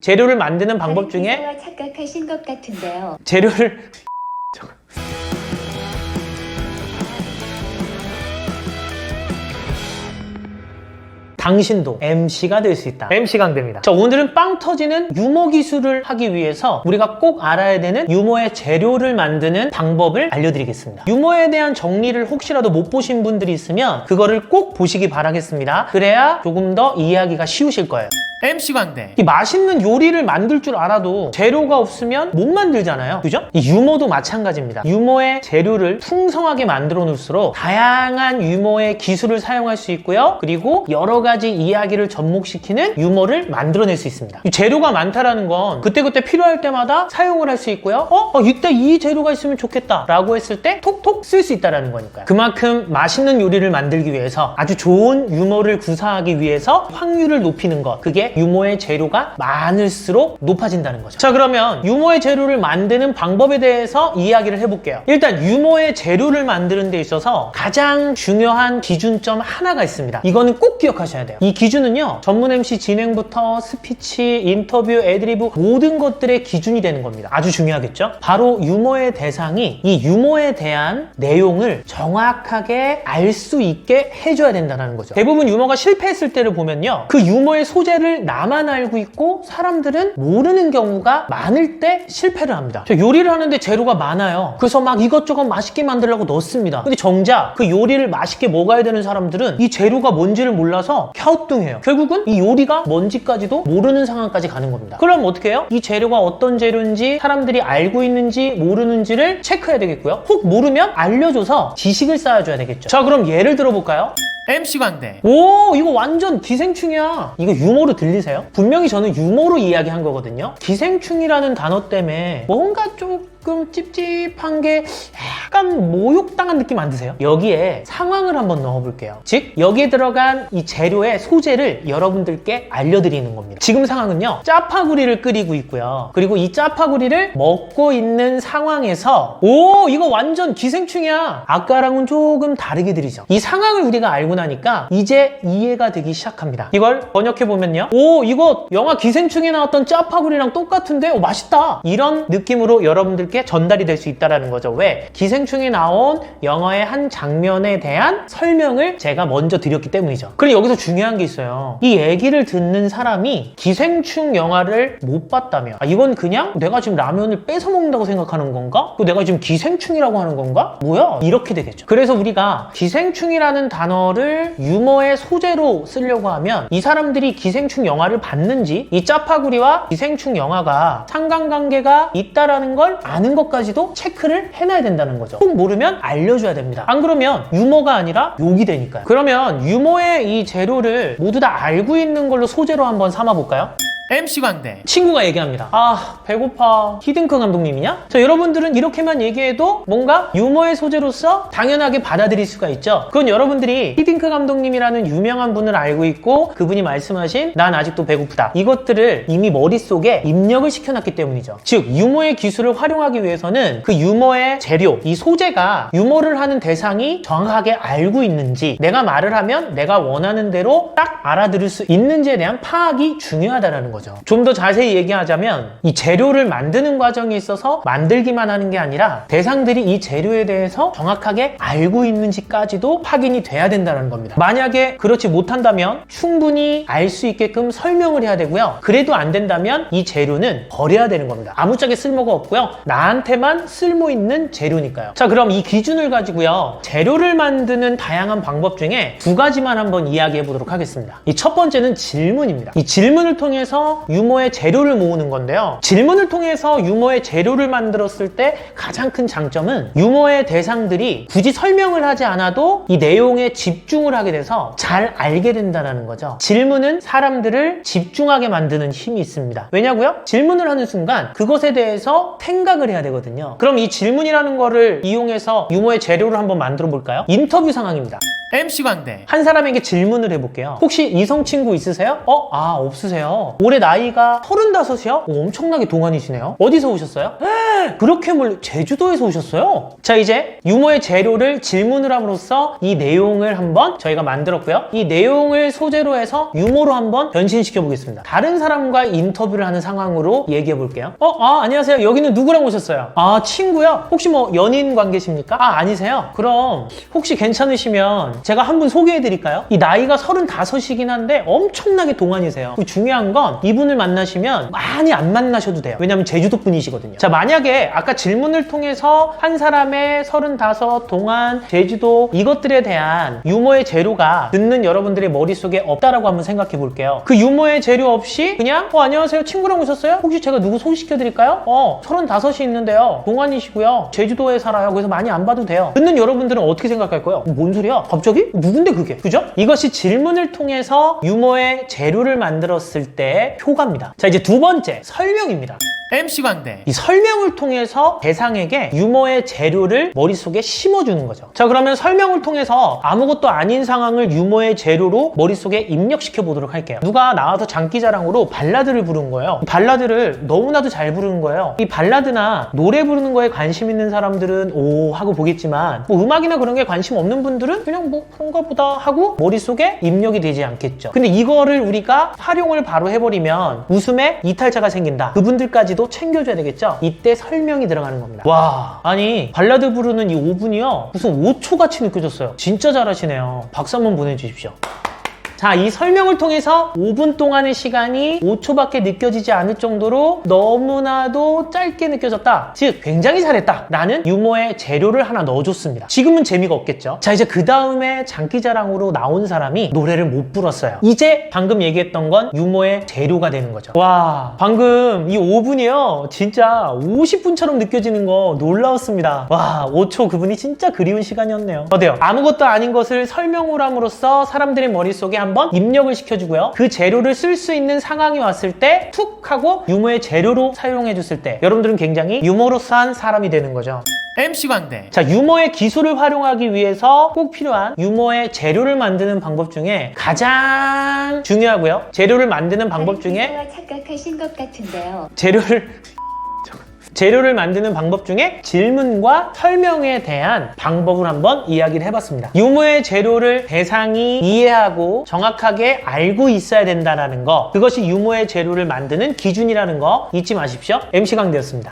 재료를 만드는 방법 중에 와 착각하신 것 같은데요. 재료를 당신도 MC가 될 수 있다. MC 강대입니다. 자, 오늘은 빵 터지는 유머 기술을 하기 위해서 우리가 꼭 알아야 되는 유머의 재료를 만드는 방법을 알려드리겠습니다. 유머에 대한 정리를 혹시라도 못 보신 분들이 있으면 그거를 꼭 보시기 바라겠습니다. 그래야 조금 더 이해하기가 쉬우실 거예요. MC 광대. 이 맛있는 요리를 만들 줄 알아도 재료가 없으면 못 만들잖아요. 그죠? 이 유머도 마찬가지입니다. 유머의 재료를 풍성하게 만들어 놓을수록 다양한 유머의 기술을 사용할 수 있고요. 그리고 여러 가지 이야기를 접목시키는 유머를 만들어낼 수 있습니다. 이 재료가 많다라는 건 그때그때 필요할 때마다 사용을 할 수 있고요. 어? 어, 이때 이 재료가 있으면 좋겠다. 라고 했을 때 톡톡 쓸 수 있다는 거니까요. 그만큼 맛있는 요리를 만들기 위해서 아주 좋은 유머를 구사하기 위해서 확률을 높이는 것. 그게 유머의 재료가 많을수록 높아진다는 거죠. 자, 그러면 유머의 재료를 만드는 방법에 대해서 이야기를 해볼게요. 일단 유머의 재료를 만드는 데 있어서 가장 중요한 기준점 하나가 있습니다. 이거는 꼭 기억하셔야 돼요. 이 기준은요, 전문 MC 진행부터 스피치, 인터뷰, 애드리브 모든 것들의 기준이 되는 겁니다. 아주 중요하겠죠? 바로 유머의 대상이 이 유머에 대한 내용을 정확하게 알 수 있게 해줘야 된다는 거죠. 대부분 유머가 실패했을 때를 보면요. 그 유머의 소재를 나만 알고 있고 사람들은 모르는 경우가 많을 때 실패를 합니다. 저 요리를 하는데 재료가 많아요. 그래서 막 이것저것 맛있게 만들려고 넣습니다. 근데 정작 그 요리를 맛있게 먹어야 되는 사람들은 이 재료가 뭔지를 몰라서 갸우뚱해요. 결국은 이 요리가 뭔지까지도 모르는 상황까지 가는 겁니다. 그럼 어떻게 해요? 이 재료가 어떤 재료인지 사람들이 알고 있는지 모르는지를 체크해야 되겠고요. 혹 모르면 알려줘서 지식을 쌓아줘야 되겠죠. 자, 그럼 예를 들어볼까요? MC 광대. 오, 이거 완전 기생충이야. 이거 유머로 들리세요? 분명히 저는 유머로 이야기한 거거든요. 기생충이라는 단어 때문에 뭔가 조금 찝찝한 게 약간 모욕당한 느낌 안 드세요? 여기에 상황을 한번 넣어볼게요. 즉, 여기에 들어간 이 재료의 소재를 여러분들께 알려드리는 겁니다. 지금 상황은요, 짜파구리를 끓이고 있고요. 그리고 이 짜파구리를 먹고 있는 상황에서, 오, 이거 완전 기생충이야. 아까랑은 조금 다르게 들리죠. 이 상황을 우리가 알고 나니까 이제 이해가 되기 시작합니다. 이걸 번역해보면요. 오, 이거 영화 기생충에 나왔던 짜파구리랑 똑같은데? 오, 맛있다. 이런 느낌으로 여러분들께 전달이 될 수 있다는 거죠. 왜? 기생충에 나온 영화의 한 장면에 대한 설명을 제가 먼저 드렸기 때문이죠. 그리고 여기서 중요한 게 있어요. 이 얘기를 듣는 사람이 기생충 영화를 못 봤다면 아, 이건 그냥 내가 지금 라면을 뺏어 먹는다고 생각하는 건가? 또 내가 지금 기생충이라고 하는 건가? 뭐야? 이렇게 되겠죠. 그래서 우리가 기생충이라는 단어를 유머의 소재로 쓰려고 하면 이 사람들이 기생충 영화를 봤는지 이 짜파구리와 기생충 영화가 상관관계가 있다라는 걸 아는 것까지도 체크를 해놔야 된다는 거죠. 꼭 모르면 알려줘야 됩니다. 안 그러면 유머가 아니라 욕이 되니까요. 그러면 유머의 이 재료를 모두 다 알고 있는 걸로 소재로 한번 삼아볼까요? MC 광대 친구가 얘기합니다. 아 배고파. 히딩크 감독님이냐? 자 여러분들은 이렇게만 얘기해도 뭔가 유머의 소재로서 당연하게 받아들일 수가 있죠. 그건 여러분들이 히딩크 감독님이라는 유명한 분을 알고 있고 그분이 말씀하신 난 아직도 배고프다. 이것들을 이미 머릿속에 입력을 시켜놨기 때문이죠. 즉 유머의 기술을 활용하기 위해서는 그 유머의 재료 이 소재가 유머를 하는 대상이 정확하게 알고 있는지 내가 말을 하면 내가 원하는 대로 딱 알아들을 수 있는지에 대한 파악이 중요하다는 거죠. 좀 더 자세히 얘기하자면 이 재료를 만드는 과정에 있어서 만들기만 하는 게 아니라 대상들이 이 재료에 대해서 정확하게 알고 있는지까지도 확인이 돼야 된다는 겁니다. 만약에 그렇지 못한다면 충분히 알 수 있게끔 설명을 해야 되고요. 그래도 안 된다면 이 재료는 버려야 되는 겁니다. 아무짝에 쓸모가 없고요. 나한테만 쓸모 있는 재료니까요. 자 그럼 이 기준을 가지고요. 재료를 만드는 다양한 방법 중에 두 가지만 한번 이야기해 보도록 하겠습니다. 이 첫 번째는 질문입니다. 이 질문을 통해서 유머의 재료를 모으는 건데요 질문을 통해서 유머의 재료를 만들었을 때 가장 큰 장점은 유머의 대상들이 굳이 설명을 하지 않아도 이 내용에 집중을 하게 돼서 잘 알게 된다는 거죠 질문은 사람들을 집중하게 만드는 힘이 있습니다 왜냐고요? 질문을 하는 순간 그것에 대해서 생각을 해야 되거든요 그럼 이 질문이라는 거를 이용해서 유머의 재료를 한번 만들어 볼까요? 인터뷰 상황입니다 MC 광대 한 사람에게 질문을 해볼게요 혹시 이성 친구 있으세요? 어? 아 없으세요 오래 올해 나이가 35이요? 엄청나게 동안이시네요. 어디서 오셨어요? 그렇게 멀리 제주도에서 오셨어요? 자 이제 유머의 재료를 질문을 함으로써 이 내용을 한번 저희가 만들었고요. 이 내용을 소재로 해서 유머로 한번 변신시켜 보겠습니다. 다른 사람과 인터뷰를 하는 상황으로 얘기해 볼게요. 어, 아 안녕하세요. 여기는 누구랑 오셨어요? 아 친구요? 혹시 뭐 연인 관계십니까? 아 아니세요? 그럼 혹시 괜찮으시면 제가 한 분 소개해 드릴까요? 이 나이가 35이긴 한데 엄청나게 동안이세요. 중요한 건 이분을 만나시면 많이 안 만나셔도 돼요. 왜냐면 제주도 분이시거든요. 자 만약에 아까 질문을 통해서 한 사람의 35 동안 제주도 이것들에 대한 유머의 재료가 듣는 여러분들의 머릿속에 없다라고 한번 생각해 볼게요. 그 유머의 재료 없이 그냥 어 안녕하세요 친구랑 오셨어요? 혹시 제가 누구 소개시켜 드릴까요? 어 35이 있는데요. 동안이시고요. 제주도에 살아요. 그래서 많이 안 봐도 돼요. 듣는 여러분들은 어떻게 생각할 거예요? 뭔 소리야? 갑자기? 누군데 그게? 그죠? 이것이 질문을 통해서 유머의 재료를 만들었을 때 효과입니다. 자 이제 두 번째 설명입니다. MC 광대. 이 설명을 통해서 대상에게 유머의 재료를 머릿속에 심어주는 거죠. 자, 그러면 설명을 통해서 아무것도 아닌 상황을 유머의 재료로 머릿속에 입력시켜 보도록 할게요. 누가 나와서 장기자랑으로 발라드를 부른 거예요. 이 발라드를 너무나도 잘 부르는 거예요. 이 발라드나 노래 부르는 거에 관심 있는 사람들은 오 하고 보겠지만 뭐 음악이나 그런 게 관심 없는 분들은 그냥 뭐 그런가 보다 하고 머릿속에 입력이 되지 않겠죠. 근데 이거를 우리가 활용을 바로 해버리면 웃음에 이탈자가 생긴다. 그분들까지도 챙겨줘야 되겠죠? 이때 설명이 들어가는 겁니다. 와, 아니 발라드 부르는 이 5분이요 무슨 5초 같이 느껴졌어요. 진짜 잘하시네요. 박수 한번 보내주십시오. 자, 이 설명을 통해서 5분 동안의 시간이 5초밖에 느껴지지 않을 정도로 너무나도 짧게 느껴졌다. 즉, 굉장히 잘했다. 라는 유머의 재료를 하나 넣어줬습니다. 지금은 재미가 없겠죠. 자, 이제 그 다음에 장기자랑으로 나온 사람이 노래를 못 불었어요. 이제 방금 얘기했던 건 유머의 재료가 되는 거죠. 와, 방금 이 5분이요. 진짜 50분처럼 느껴지는 거 놀라웠습니다. 와, 5초 그분이 진짜 그리운 시간이었네요. 어때요? 아무것도 아닌 것을 설명을 함으로써 사람들의 머릿속에 한번 입력을 시켜주고요. 그 재료를 쓸 수 있는 상황이 왔을 때 툭 하고 유머의 재료로 사용해 줬을 때 여러분들은 굉장히 유머러스한 사람이 되는 거죠. MC 광대. 자, 유머의 기술을 활용하기 위해서 꼭 필요한 유머의 재료를 만드는 방법 중에 가장 중요하고요. 재료를 만드는 방법 중에 와 착각하신 것 같은데요. 재료를 재료를 만드는 방법 중에 질문과 설명에 대한 방법을 한번 이야기를 해봤습니다. 유머의 재료를 대상이 이해하고 정확하게 알고 있어야 된다는 거 그것이 유머의 재료를 만드는 기준이라는 거 잊지 마십시오. MC 강대였습니다.